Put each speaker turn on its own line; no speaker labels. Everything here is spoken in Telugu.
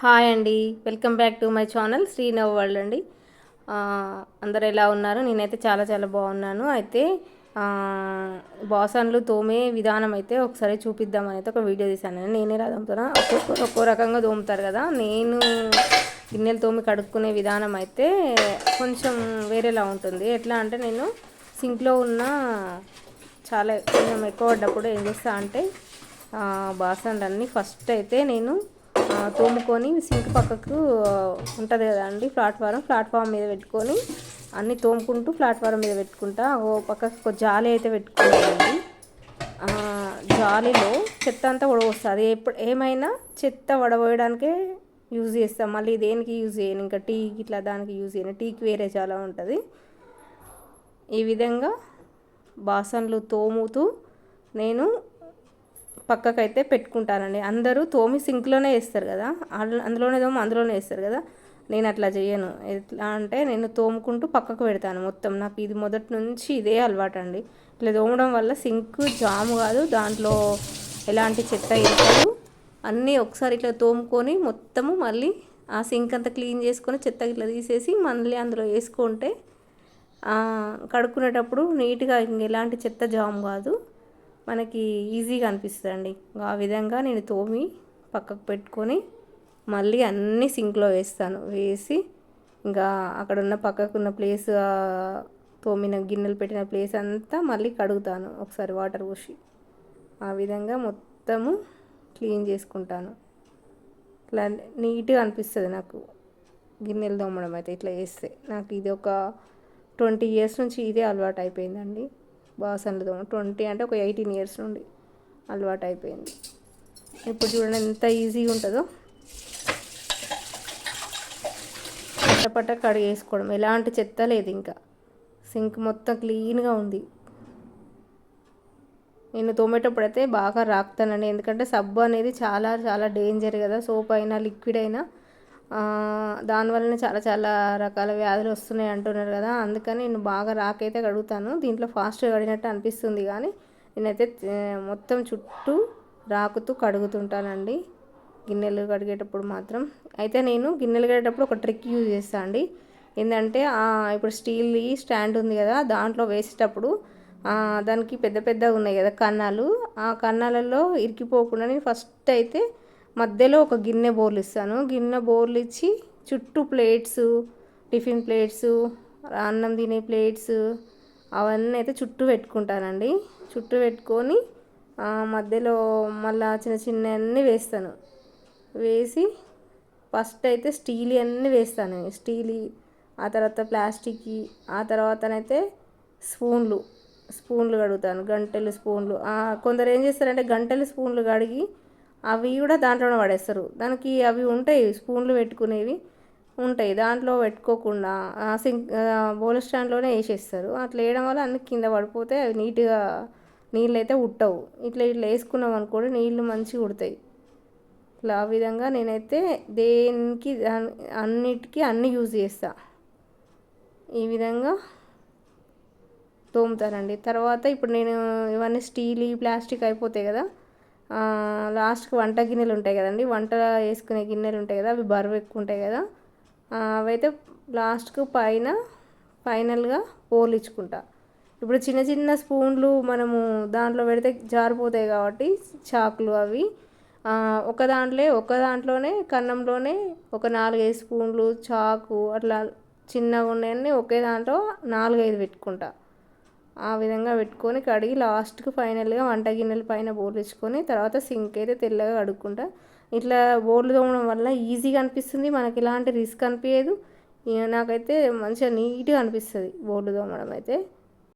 హాయ్ అండి. Welcome back to my channel Srinav world అండి. అందరు ఎలా ఉన్నారు? నేనైతే చాలా చాలా బాగున్నాను. అయితే బాసన్లు తోమే విధానం అయితే ఒకసారి చూపిద్దామని అయితే ఒక వీడియో తీశాను. నేనే ఎలా తోముతున్నా ఒక్కొక్కరు ఒక్కో రకంగా తోముతారు కదా. నేను గిన్నెలు తోమి కడుక్కునే విధానం అయితే కొంచెం వేరేలా ఉంటుంది. ఎట్లా అంటే నేను సింక్లో ఉన్న చాలా కొంచెం ఎక్కువ పడ్డప్పుడు ఏం చేస్తా అంటే బాసన్లన్నీ ఫస్ట్ అయితే నేను తోముకొని సింక్ పక్కకు ఉంటుంది కదండి ప్లాట్ఫారం ప్లాట్ఫామ్ మీద పెట్టుకొని అన్నీ తోముకుంటూ ప్లాట్ఫారం మీద పెట్టుకుంటా. ఓ పక్కకు ఒక జాలి అయితే పెట్టుకుంటానండి జాలిలో జాలీలో చెత్త అంతా వడవస్తుంది ఎప్పుడు ఏమైనా చెత్త వడబోయడానికే యూజ్ చేస్తాం. మళ్ళీ దేనికి యూజ్ చేయను? ఇంకా టీ ఇట్లా దానికి యూజ్ చేయను. టీకి వేరే చాలా ఉంటుంది. ఈ విధంగా బాసన్లు తోముతూ నేను పక్కకైతే పెట్టుకుంటానండి అందరూ తోమి సింక్లోనే వేస్తారు కదా. అందులోనే తోమి అందులోనే వేస్తారు కదా. నేను అట్లా చేయను. ఎట్లా అంటే నేను తోముకుంటూ పక్కకు పెడతాను మొత్తం. నాకు ఇది మొదటి నుంచి ఇదే అలవాటు అండి ఇట్లా తోమడం వల్ల సింక్ జాము కాదు. దాంట్లో ఎలాంటి చెత్త వేస్తారు అన్నీ ఒకసారి ఇట్లా తోముకొని మొత్తము మళ్ళీ ఆ సింక్ అంతా క్లీన్ చేసుకొని చెత్త ఇట్లా తీసేసి మళ్ళీ అందులో వేసుకుంటే కడుక్కునేటప్పుడు నీట్గా ఇంక ఎలాంటి చెత్త జామ్ కాదు. మనకి ఈజీగా అనిపిస్తుంది అండి ఆ విధంగా నేను తోమి పక్కకు పెట్టుకొని మళ్ళీ అన్నీ సింక్లో వేస్తాను. వేసి ఇంకా అక్కడ ఉన్న పక్కకున్న ప్లేస్ తోమిన గిన్నెలు పెట్టిన ప్లేస్ అంతా మళ్ళీ కడుగుతాను. ఒకసారి వాటర్ పోసి. ఆ విధంగా మొత్తము క్లీన్ చేసుకుంటాను. ఇట్లా నీట్గా అనిపిస్తుంది నాకు. గిన్నెలు తోమడం అయితే ఇట్లా చేస్తే. నాకు ఇది ఒక ట్వంటీ ఇయర్స్ నుంచి ఇదే అలవాటు అయిపోయిందండి. బాసన్లు తోమ. ట్వంటీ అంటే ఒక ఎయిటీన్ ఇయర్స్ నుండి అలవాటు అయిపోయింది. ఇప్పుడు చూడండి ఎంత ఈజీగా ఉంటుందో. పట్టపట్ట కడిగేసుకోవడం. ఎలాంటి చెత్త లేదు ఇంకా. సింక్ మొత్తం క్లీన్గా ఉంది. నేను తోమేటప్పుడు అయితే బాగా రాకుతానండి. ఎందుకంటే సబ్బు అనేది చాలా చాలా డేంజర్ కదా. సోప్ అయినా లిక్విడ్ అయినా ఆ, చాలా చాలా రకాల వ్యాధులు వస్తున్నాయి అంటున్నారు కదా. అందుకని నేను బాగా రాకైతే కడుగుతాను. దీంట్లో ఫాస్ట్గా కడిగినట్టు అనిపిస్తుంది కానీ నేనైతే మొత్తం చుట్టూ రాకుతూ కడుగుతుంటానండి. గిన్నెలు కడిగేటప్పుడు మాత్రం. అయితే నేను గిన్నెలు కడిగేటప్పుడు ఒక ట్రిక్ యూజ్ చేస్తాను అండి. ఏంటంటే ఇప్పుడు స్టీల్ స్టాండ్ ఉంది కదా దాంట్లో వేసేటప్పుడు దానికి పెద్ద పెద్దగా ఉన్నాయి కదా కన్నాలు. ఆ కన్నాలలో ఇరికిపోకుండా నేను ఫస్ట్ అయితే మధ్యలో ఒక గిన్నె బోర్లు ఇస్తాను. గిన్నె బోర్లు ఇచ్చి చుట్టూ ప్లేట్స్ టిఫిన్ ప్లేట్స్ అన్నం తినే ప్లేట్స్ అవన్నీ అయితే చుట్టూ పెట్టుకుంటానండి. చుట్టూ పెట్టుకొని మధ్యలో మళ్ళా చిన్న చిన్న అన్నీ వేస్తాను. వేసి ఫస్ట్ అయితే స్టీల్ అన్నీ వేస్తాను. స్టీల్ ఆ తర్వాత ప్లాస్టిక్ ఆ తర్వాతనైతే స్పూన్లు స్పూన్లు కడుగుతాను. గంటెలు స్పూన్లు కొందరు ఏం చేస్తారంటే గంటెలు స్పూన్లు కడిగి అవి కూడా దాంట్లోనే పడేస్తారు. దానికి అవి ఉంటాయి స్పూన్లు పెట్టుకునేవి ఉంటాయి. దాంట్లో పెట్టుకోకుండా ఆ సింక్ బౌల్ స్టాండ్లోనే వేసేస్తారు. అట్లా వేయడం వల్ల అన్ని కింద పడిపోతే అవి నీట్గా నీళ్ళు అయితే ఉట్టవు. ఇట్లా ఇట్లా వేసుకున్నాం అనుకోండి నీళ్ళు మంచిగా ఉడతాయి. ఇట్లా ఆ విధంగా నేనైతే దేనికి అన్నిటికీ అన్ని యూజ్ చేస్తా. ఈ విధంగా తోముతానండి. తర్వాత ఇప్పుడు నేను ఇవన్నీ స్టీల్ ప్లాస్టిక్ అయిపోతాయి కదా లాస్ట్కి వంట గిన్నెలు ఉంటాయి కదండి వంట వేసుకునే గిన్నెలు ఉంటాయి కదా అవి బరువు ఎక్కువ ఉంటాయి కదా. అవైతే లాస్ట్కు పైన ఫైనల్గా పోలిచ్చుకుంటా ఇప్పుడు చిన్న చిన్న స్పూన్లు మనము దాంట్లో పెడితే జారిపోతాయి కాబట్టి చాకులు అవి. ఒక దాంట్లో ఒక దాంట్లోనే కన్నంలోనే ఒక నాలుగైదు స్పూన్లు చాకు అట్లా చిన్నగా ఉన్నాయన్నీ ఒకే దాంట్లో నాలుగైదు పెట్టుకుంటా. ఆ విధంగా పెట్టుకొని కడిగి లాస్ట్కి ఫైనల్గా వంట గిన్నెల పైన బోర్లు తర్వాత సింక్ అయితే తెల్లగా కడుక్కుంటా. ఇట్లా బోర్లు తోమడం వల్ల ఈజీగా అనిపిస్తుంది మనకి ఎలాంటి రిస్క్ అనిపించదు నాకైతే మంచిగా నీట్గా అనిపిస్తుంది బోర్లు తోమడం అయితే.